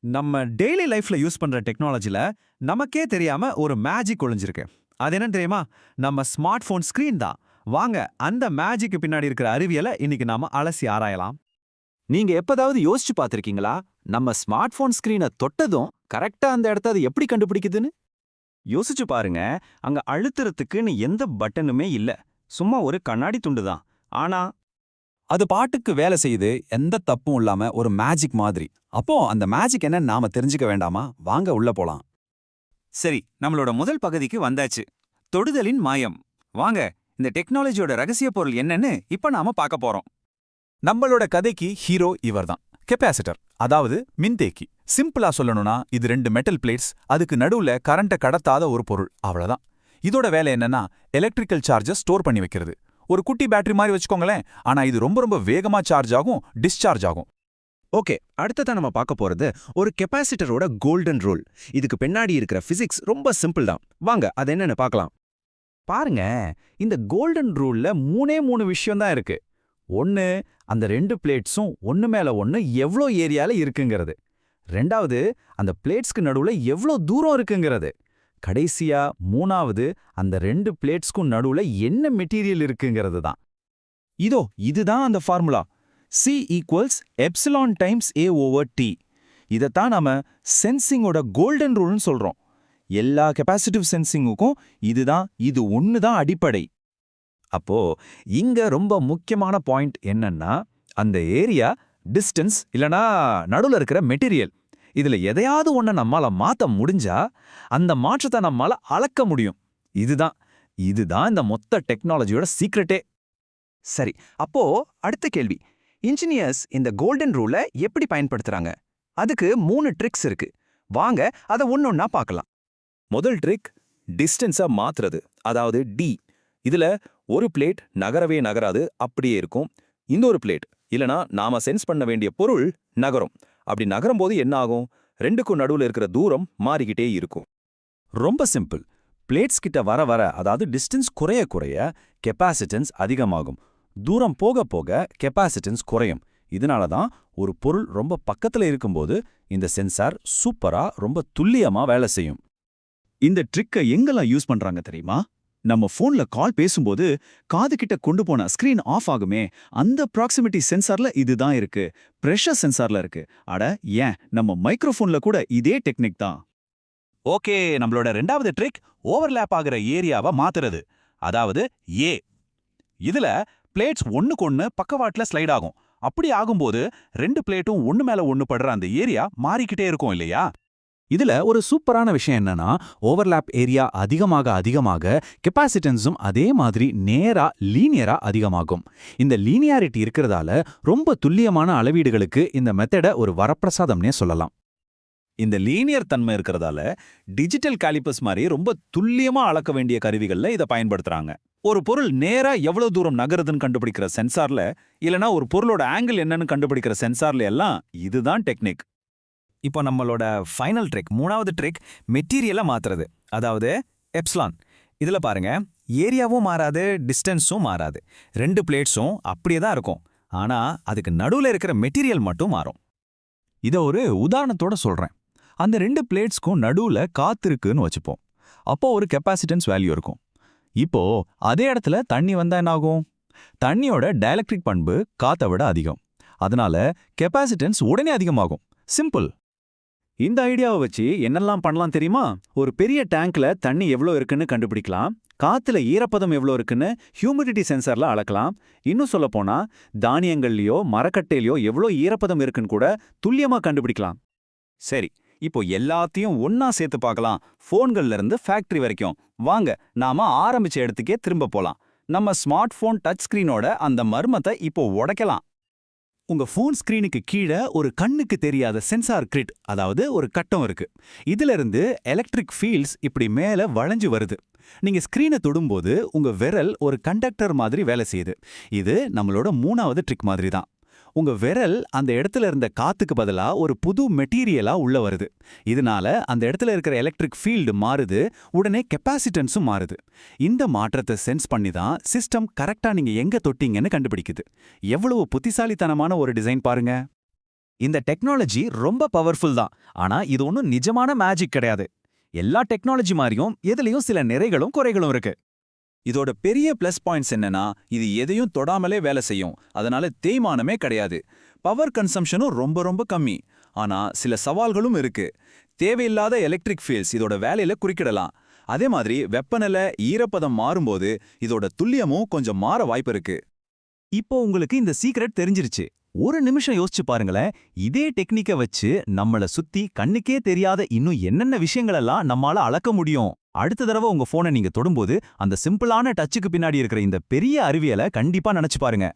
நம்ம டெய்லி லைஃப்ல யூஸ் பண்ற டெக்னாலஜில நமக்கே தெரியாம ஒரு மேஜிக் ஒளிஞ்சிருக்கு. அது என்னன்னு தெரியுமா? நம்ம ஸ்மார்ட் போன் ஸ்கிரீன் தான். வாங்க அந்த மேஜிக்கு பின்னாடி இருக்கிற அறிவியலை இன்னைக்கு நாம அலசி ஆராயலாம். நீங்க எப்பதாவது யோசிச்சு பார்த்துருக்கீங்களா? நம்ம ஸ்மார்ட் போன் ஸ்கிரீனை தொட்டதும் கரெக்டா அந்த இடத்த அது எப்படி கண்டுபிடிக்குதுன்னு? யோசிச்சு பாருங்க அங்க அழுத்துறதுக்குன்னு எந்த பட்டனுமே இல்ல. சும்மா ஒரு கண்ணாடி துண்டு தான். ஆனா அது பாட்டுக்கு வேலை செய்யுது எந்த தப்பும் இல்லாம ஒரு மேஜிக் மாதிரி. அப்போ அந்த மேஜிக் என்ன நாம தெரிஞ்சுக்க வேண்டாமா? வாங்க உள்ள போலாம். சரி நம்மளோட முதல் பகுதிக்கு வந்தாச்சு. தொடுதலின் மாயம். வாங்க இந்த டெக்னாலஜியோட ரகசிய பொருள் என்னன்னு இப்ப நாம பார்க்க போறோம். நம்மளோட கதைக்கு ஹீரோ இவர்தான். கெப்பாசிட்டர் அதாவது மின்தேக்கி. சிம்பிளா சொல்லணும்னா இது ரெண்டு மெட்டல் பிளேட்ஸ் அதுக்கு நடுவுல கரண்ட்டை கடத்தாத ஒரு பொருள் அவ்வளவுதான். இதோட வேலை என்னன்னா எலக்ட்ரிக்கல் சார்ஜை ஸ்டோர் பண்ணி வைக்கிறது. ஒரு குட்டி பேட்டரி மாதிரி வச்சுக்கோங்களேன். ஆனா இது ரொம்ப ரொம்ப வேகமா சார்ஜ் ஆகும் டிஸ்சார்ஜ் ஆகும். ஓகே அடுத்ததா நம்ம பார்க்க போறது ஒரு கெப்பாசிட்டரோட கோல்டன் ரூல் இதுக்கு பின்னாடி இருக்கிற ஃபிசிக்ஸ் ரொம்ப சிம்பிள் தான். வாங்க அது என்னன்னு பார்க்கலாம். பாருங்க இந்த கோல்டன் ரூல்ல மூணே மூணு விஷயம் தான் இருக்கு. ஒன்னு அந்த ரெண்டு பிளேட்ஸும் ஒன்னு மேல ஒன்னு எவ்ளோ ஏரியால இருக்குங்கிறது. ரெண்டாவது அந்த பிளேட்ஸ்க்கு நடுவுல எவ்ளோ தூரம் இருக்குங்கிறது. கடைசியா மூணாவது அந்த ரெண்டு பிளேட்ஸ்க்கும் நடுவுல என்ன மெட்டீரியல் இருக்குங்கிறது தான். இதோ இதுதான் அந்த formula. C equals epsilon times A over D இதைத்தான் நாம சென்சிங்கோட கோல்டன் ரூல்னு சொல்றோம். எல்லா கெப்பாசிட்டிவ் சென்சிங்குக்கும் இதுதான் இது ஒன்று தான் அடிப்படை. அப்போ இங்க ரொம்ப முக்கியமான பாயிண்ட் என்னன்னா அந்த ஏரியா டிஸ்டன்ஸ் இல்லனா நடுவுல இருக்கிற மெட்டீரியல். இதுல எதையாவது ஒண்ண நம்மால மாத்த முடிஞ்சா அந்த மாற்றத்தை நம்மால அளக்க முடியும். இதுதான் இதுதான் இந்த மொத்த டெக்னாலஜியோட சீக்ரெட்டே சரி அப்போ அடுத்த கேள்வி. இன்ஜினியர்ஸ் இந்த கோல்டன் ரூலை எப்படி பயன்படுத்துறாங்க? அதுக்கு மூணு ட்ரிக்ஸ் இருக்கு. வாங்க அதை ஒன்னொன்னா பார்க்கலாம். முதல் ட்ரிக் டிஸ்டன்ஸை மாத்துறது அதாவது டி இதுல ஒரு பிளேட் நகரவே நகராது அப்படியே இருக்கும். இன்னொரு பிளேட் இல்லனா நாம சென்ஸ் பண்ண வேண்டிய பொருள் நகரும். அப்படி நகரும்போது என்ன ஆகும் ரெண்டுக்கும் நடுவுல இருக்கிற தூரம் மாறிக்கிட்டே இருக்கும். ரொம்ப சிம்பிள். பிளேட்ஸ் கிட்ட வர வர அதாவது டிஸ்டன்ஸ் குறைய குறைய கெப்பாசிட்டன்ஸ் அதிகமாகும். தூரம் போக போக கெப்பாசிட்டன்ஸ் குறையும். இதனால தான் ஒரு பொருள் ரொம்ப பக்கத்துல இருக்கும்போது இந்த சென்சார் சூப்பரா ரொம்ப துல்லியமா வேலை செய்யும். இந்த ட்ரிக்கை எங்கெல்லாம் யூஸ் பண்றாங்க தெரியுமா? நம்ம ஃபோன்ல கால் பேசும்போது காது கிட்ட கொண்டு போன ஸ்கிரீன் ஆஃப் ஆகுமே அந்த ப்ராக்சிமிட்டி சென்சார்ல இதுதான் இருக்கு. பிரஷர் சென்சார்ல இருக்கு. அட ஏன்? நம்ம மைக்ரோஃபோன்ல கூட இதே டெக்னிக் தான். ஓகே நம்மளோட ரெண்டாவது ட்ரிக் ஓவர்லேப் ஆகிற ஏரியாவை மாத்துறது. அதாவது ஏ இதுல பிளேட்ஸ் ஒண்ணுக்கு ஒண்ணு பக்கவாட்டுல ஸ்லைட் ஆகும். அப்படி ஆகும்போது ரெண்டு பிளேட்டும் ஒன்று மேல ஒண்ணு படுற அந்த ஏரியா மாறிக்கிட்டே இருக்கும் இல்லையா? இதுல ஒரு சூப்பரான விஷயம் என்னன்னா ஓவர்லாப் ஏரியா அதிகமாக அதிகமாக கெப்பாசிட்டன்ஸும் அதே மாதிரி நேரா லீனியரா அதிகமாகும். இந்த லீனியாரிட்டி இருக்கிறதால ரொம்ப துல்லியமான அளவீடுகளுக்கு இந்த மெத்தடை ஒரு வரப்பிரசாதம்னே சொல்லலாம். இந்த லீனியர் தன்மை இருக்கிறதால டிஜிட்டல் காலிபஸ் மாதிரி ரொம்ப துல்லியமா அளக்க வேண்டிய கருவிகள்ல இதை பயன்படுத்துறாங்க. ஒரு பொருள் நேரா எவ்வளவு தூரம் நகருதுன்னு கண்டுபிடிக்கிற சென்சார்ல இல்லனா ஒரு பொருளோட ஆங்கிள் என்னன்னு கண்டுபிடிக்கிற சென்சார்ல எல்லாம் இதுதான் டெக்னிக் இப்போ நம்மளோட ஃபைனல் ட்ரிக் மூணாவது ட்ரிக் மெட்டீரியலை மாத்துறது. அதாவது எப்ஸ்லான் இதுல பாருங்க ஏரியாவும் மாறாது டிஸ்டன்ஸும் மாறாது. ரெண்டு பிளேட்ஸும் அப்படியே தான் இருக்கும். ஆனா அதுக்கு நடுவுல இருக்கிற மெட்டீரியல் மட்டும் மாறும். இத ஒரு உதாரணத்தோட சொல்றேன். அந்த ரெண்டு பிளேட்ஸ்க்கும் நடுவுல காத்து இருக்குன்னு வச்சுப்போம். அப்போ ஒரு கெப்பாசிட்டன்ஸ் வேல்யூ இருக்கும். இப்போ அதே இடத்துல தண்ணி வந்தா என்ன ஆகும் தண்ணியோட டைலக்ட்ரிக் பண்பு காத்தை விட அதிகம். அதனால கெப்பாசிட்டன்ஸ் உடனே அதிகமாகும். சிம்பிள் இந்த ஐடியாவை வச்சு என்னெல்லாம் பண்ணலாம் தெரியுமா? ஒரு பெரிய டேங்க்ல தண்ணி எவ்வளோ இருக்குன்னு கண்டுபிடிக்கலாம். காத்துல ஈரப்பதம் எவ்வளோ இருக்குன்னு ஹியூமிடிட்டி சென்சார்ல அளக்கலாம். இன்னும் சொல்ல போனா தானியங்கள்லயோ மரக்கட்டையிலயோ எவ்வளோ ஈரப்பதம் இருக்குன்னு கூட துல்லியமா கண்டுபிடிக்கலாம். சரி இப்போ எல்லாத்தையும் ஒன்னா சேர்த்து பார்க்கலாம். ஃபோன்கள்ல இருந்து ஃபேக்டரி வரைக்கும். வாங்க நாம ஆரம்பிச்ச இடத்துக்கே திரும்ப போலாம். நம்ம ஸ்மார்ட் போன் டச் ஸ்கிரீனோட அந்த மர்மத்தை இப்போ உடைக்கலாம். உங்க ஃபோன் ஸ்கிரீனுக்கு கீழே ஒரு கண்ணுக்கு தெரியாத சென்சார் கிரிட் அதாவது ஒரு கட்டம் இருக்கு. இதுல இருந்து எலக்ட்ரிக் ஃபீல்ட்ஸ் இப்படி மேல வளைஞ்சு வருது. நீங்க ஸ்கிரீனை தொடும்போது உங்க விரல் ஒரு கண்டக்டர் மாதிரி வேலை செய்யுது. இது நம்மளோட மூணாவது ட்ரிக் மாதிரி தான் உங்க விரல் அந்த இடத்துல இருந்த காத்துக்கு பதிலா ஒரு புது மெட்டீரியலா உள்ள வருது. இதனால அந்த இடத்துல இருக்கிற எலக்ட்ரிக் ஃபீல்டு மாறுது உடனே கெப்பாசிட்டன்ஸும் மாறுது. இந்த மாற்றத்தை சென்ஸ் பண்ணி தான் சிஸ்டம் கரெக்டா நீங்க எங்க தொட்டீங்கன்னு கண்டுபிடிக்குது. எவ்வளவு புத்திசாலித்தனமான ஒரு டிசைன் பாருங்க. இந்த டெக்னாலஜி ரொம்ப பவர்ஃபுல் தான். ஆனா இது ஒன்றும் நிஜமான மேஜிக் கிடையாது. எல்லா டெக்னாலஜி மாதிரியும் எதுலயும் சில நிறைகளும் குறைகளும் இருக்கு. இதோட பெரிய ப்ளஸ் பாயிண்ட்ஸ் என்னன்னா இது எதையும் தொடாமலே வேலை செய்யும். அதனால தேய்மானமே கிடையாது. பவர் கன்சம்ஷனும் ரொம்ப ரொம்ப கம்மி. ஆனா சில சவால்களும் இருக்கு. தேவையில்லாத எலக்ட்ரிக் ஃபீல்ஸ் இதோட வேலையில குறிக்கிடலாம். அதே மாதிரி வெப்பநிலை ஈரப்பதம் மாறும்போது இதோட துல்லியமும் கொஞ்சம் மாற வாய்ப்பு இருக்கு. இப்போ உங்களுக்கு இந்த சீக்ரெட் தெரிஞ்சிருச்சு. ஒரு நிமிஷம் யோசிச்சு பாருங்களேன். இதே டெக்னிக்கை வச்சு நம்மள சுத்தி கண்ணுக்கே தெரியாத இன்னும் என்னென்ன விஷயங்களெல்லாம் நம்மால அளக்க முடியும்? அடுத்த தடவை உங்க போனை நீங்க தொடும்போது அந்த சிம்பிளான டச்சுக்கு பின்னாடி இருக்கிற இந்த பெரிய அறிவியலை கண்டிப்பா நினைச்சு பாருங்க.